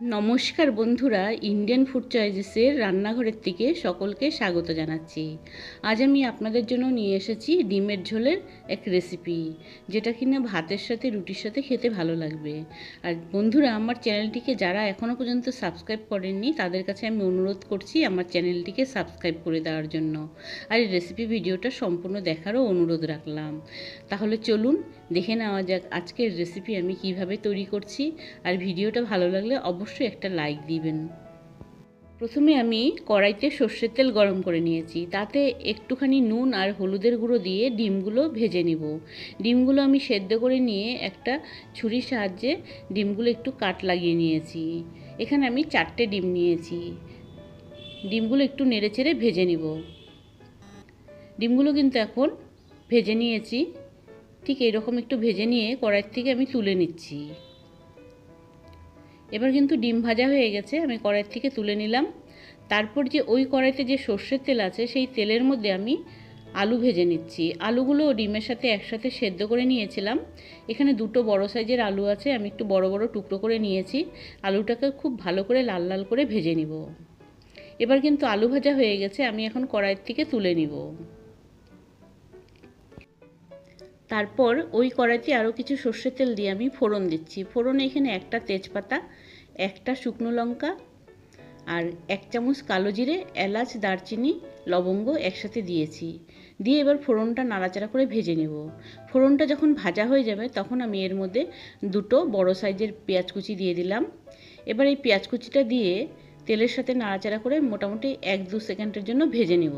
নমস্কার বন্ধুরা Indian food চয়েসেসের রান্নাঘরের থেকে সকলকে স্বাগত জানাচ্ছি। আজ আমি আপনাদের জন্য নিয়ে এসেছি ডিমের ঝোলের এক রেসিপি যেটা কিনা ভাতের সাথে, রুটির সাথে খেতে ভালো লাগবে। আর বন্ধুরা, আমার চ্যানেলটিকে যারা এখনও পর্যন্ত সাবস্ক্রাইব করেননি, তাদের কাছে আমি অনুরোধ করছি আমার চ্যানেলটিকে সাবস্ক্রাইব করে দেওয়ার জন্য। আর এই রেসিপি ভিডিওটা সম্পূর্ণ দেখারও অনুরোধ রাখলাম। তাহলে চলুন দেখে নেওয়া যাক আজকের রেসিপি আমি কীভাবে তৈরি করছি। আর ভিডিওটা ভালো লাগলে অবশ্যই একটা লাইক দিবেন। প্রথমে আমি কড়াইতে সর্ষের তেল গরম করে নিয়েছি। তাতে একটুখানি নুন আর হলুদের গুঁড়ো দিয়ে ডিমগুলো ভেজে নিব। ডিমগুলো আমি সেদ্ধ করে নিয়ে একটা ছুরির সাহায্যে ডিমগুলো একটু কাট লাগিয়ে নিয়েছি। এখানে আমি চারটে ডিম নিয়েছি। ডিমগুলো একটু নেড়ে ভেজে নিব। ডিমগুলো কিন্তু এখন ভেজে নিয়েছি। ঠিক এরকম একটু ভেজে নিয়ে কড়াইয়ের থেকে আমি তুলে নিচ্ছি। এবার কিন্তু ডিম ভাজা হয়ে গেছে, আমি কড়াইয়ের থেকে তুলে নিলাম। তারপর যে ওই কড়াইতে যে সর্ষের তেল আছে, সেই তেলের মধ্যে আমি আলু ভেজে নিচ্ছি। আলুগুলো ডিমের সাথে একসাথে সেদ্ধ করে নিয়েছিলাম। এখানে দুটো বড় সাইজের আলু আছে, আমি একটু বড় বড় টুকরো করে নিয়েছি। আলুটাকে খুব ভালো করে লাল লাল করে ভেজে নিব। এবার কিন্তু আলু ভাজা হয়ে গেছে, আমি এখন কড়াইয়ের থেকে তুলে নিব। তারপর ওই কড়াইতে আরও কিছু সর্ষের তেল দিয়ে আমি ফোড়ন দিচ্ছি। ফোড়নে এখানে একটা তেজপাতা, একটা শুকনো লঙ্কা আর এক চামচ কালো জিরে, এলাচ, দারচিনি, লবঙ্গ একসাথে দিয়েছি। দিয়ে এবার ফোড়নটা নাড়াচাড়া করে ভেজে নেব। ফোড়নটা যখন ভাজা হয়ে যাবে তখন আমি এর মধ্যে দুটো বড় সাইজের পেঁয়াজ কুচি দিয়ে দিলাম। এবার এই পেঁয়াজ কুচিটা দিয়ে তেলের সাথে নাড়াচাড়া করে মোটামুটি এক দু সেকেন্ডের জন্য ভেজে নেব।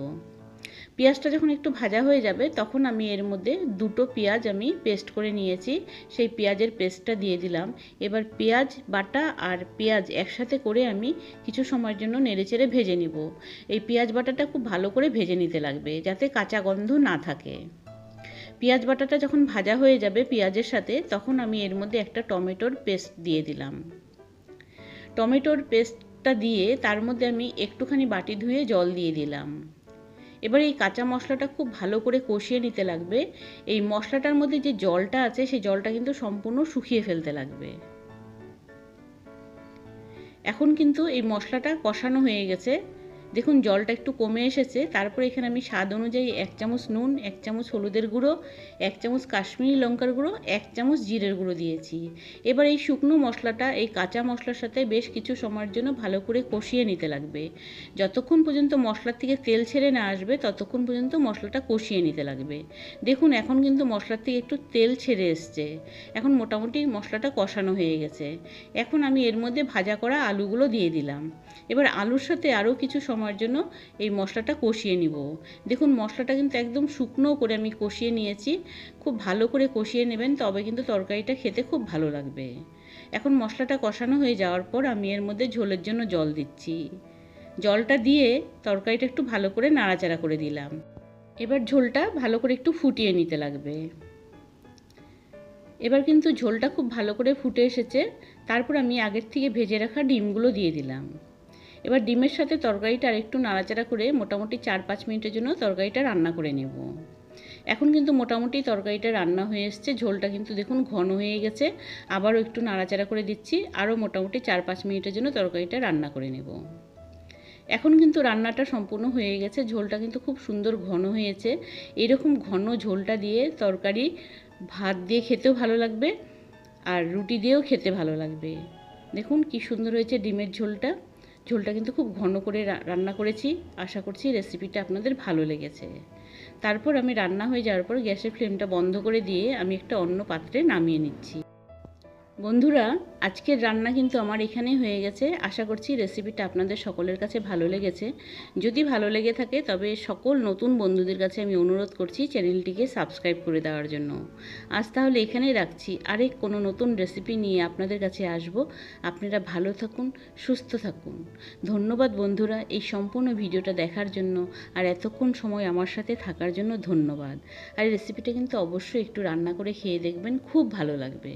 পেঁয়াজটা যখন একটু ভাজা হয়ে যাবে, তখন আমি এর মধ্যে দুটো পেঁয়াজ আমি পেস্ট করে নিয়েছি। সেই পেঁয়াজের পেস্টটা দিয়ে দিলাম। এবার পেঁয়াজ বাটা আর পেঁয়াজ একসাথে করে আমি কিছু সময়ের জন্য নেড়েচেড়ে ভেজে নিব। এই পেঁয়াজ বাটাটা খুব ভালো করে ভেজে নিতে লাগবে, যাতে কাঁচা গন্ধ না থাকে। পেঁয়াজ বাটাটা যখন ভাজা হয়ে যাবে পেঁয়াজের সাথে, তখন আমি এর মধ্যে একটা টমেটোর পেস্ট দিয়ে দিলাম। টমেটোর পেস্টটা দিয়ে তার মধ্যে আমি একটুখানি বাটি ধুয়ে জল দিয়ে দিলাম। এবার এই কাঁচা মশলাটা খুব ভালো করে কষিয়ে নিতে লাগবে। এই মশলাটার মধ্যে যে জলটা আছে, সেই জলটা কিন্তু সম্পূর্ণ শুকিয়ে ফেলতে লাগবে। এখন কিন্তু এই মশলাটা কষানো হয়ে গেছে। দেখুন, জলটা একটু কমে এসেছে। তারপর এখানে আমি স্বাদ অনুযায়ী এক চামচ নুন, এক চামচ হলুদের গুঁড়ো, এক চামচ কাশ্মীরি লঙ্কার গুঁড়ো, এক চামচ জিরের গুঁড়ো দিয়েছি। এবার এই শুকনো মশলাটা, এই কাঁচা মশলার সাথে বেশ কিছু সময়ের জন্য ভালো করে কষিয়ে নিতে লাগবে। যতক্ষণ পর্যন্ত মশলার থেকে তেল ছেড়ে না আসবে, ততক্ষণ পর্যন্ত মশলাটা কষিয়ে নিতে লাগবে। দেখুন, এখন কিন্তু মশলার থেকে একটু তেল ছেড়ে এসছে। এখন মোটামুটি মশলাটা কষানো হয়ে গেছে। এখন আমি এর মধ্যে ভাজা করা আলুগুলো দিয়ে দিলাম। এবার আলুর সাথে আরও কিছু সময়ের জন্য এই মশলাটা কষিয়ে নিব। দেখুন, মশলাটা কিন্তু একদম শুকনো করে আমি কষিয়ে নিয়েছি। খুব ভালো করে কষিয়ে নেবেন, তবে কিন্তু তরকারিটা খেতে খুব ভালো লাগবে। এখন মশলাটা কষানো হয়ে যাওয়ার পর আমি এর মধ্যে ঝোলের জন্য জল দিচ্ছি। জলটা দিয়ে তরকারিটা একটু ভালো করে নাড়াচাড়া করে দিলাম। এবার ঝোলটা ভালো করে একটু ফুটিয়ে নিতে লাগবে। এবার কিন্তু ঝোলটা খুব ভালো করে ফুটে এসেছে। তারপর আমি আগের থেকে ভেজে রাখা ডিমগুলো দিয়ে দিলাম। এবার ডিমের সাথে তরকারিটা আরেকটু নাড়াচাড়া করে মোটামুটি চার পাঁচ মিনিটের জন্য তরকারিটা রান্না করে নেব। এখন কিন্তু মোটামুটি তরকারিটা রান্না হয়ে এসছে, ঝোলটা কিন্তু দেখুন ঘন হয়ে গেছে। আবারও একটু নাড়াচাড়া করে দিচ্ছি, আরও মোটামুটি চার পাঁচ মিনিটের জন্য তরকারিটা রান্না করে নেব। এখন কিন্তু রান্নাটা সম্পূর্ণ হয়ে গেছে, ঝোলটা কিন্তু খুব সুন্দর ঘন হয়েছে। এরকম ঘন ঝোলটা দিয়ে তরকারি ভাত দিয়ে খেতেও ভালো লাগবে আর রুটি দিয়েও খেতে ভালো লাগবে। দেখুন কি সুন্দর হয়েছে ডিমের ঝোলটা। ঝোলটা কিন্তু খুব ঘন করে রান্না করেছি। আশা করছি রেসিপিটা আপনাদের ভালো লেগেছে। তারপর আমি রান্না হয়ে যাওয়ার পর গ্যাসের ফ্লেমটা বন্ধ করে দিয়ে আমি একটা অন্য পাত্রে নামিয়ে নিচ্ছি। বন্ধুরা, আজকের রান্না কিন্তু আমার এখানেই হয়ে গেছে। আশা করছি রেসিপিটা আপনাদের সকলের কাছে ভালো লেগেছে। যদি ভালো লেগে থাকে, তবে সকল নতুন বন্ধুদের কাছে আমি অনুরোধ করছি চ্যানেলটিকে সাবস্ক্রাইব করে দেওয়ার জন্য। আজ তাহলে এখানেই রাখছি। আরেক কোনো নতুন রেসিপি নিয়ে আপনাদের কাছে আসব। আপনারা ভালো থাকুন, সুস্থ থাকুন। ধন্যবাদ বন্ধুরা এই সম্পূর্ণ ভিডিওটা দেখার জন্য, আর এতক্ষণ সময় আমার সাথে থাকার জন্য ধন্যবাদ। আর রেসিপিটা কিন্তু অবশ্যই একটু রান্না করে খেয়ে দেখবেন, খুব ভালো লাগবে।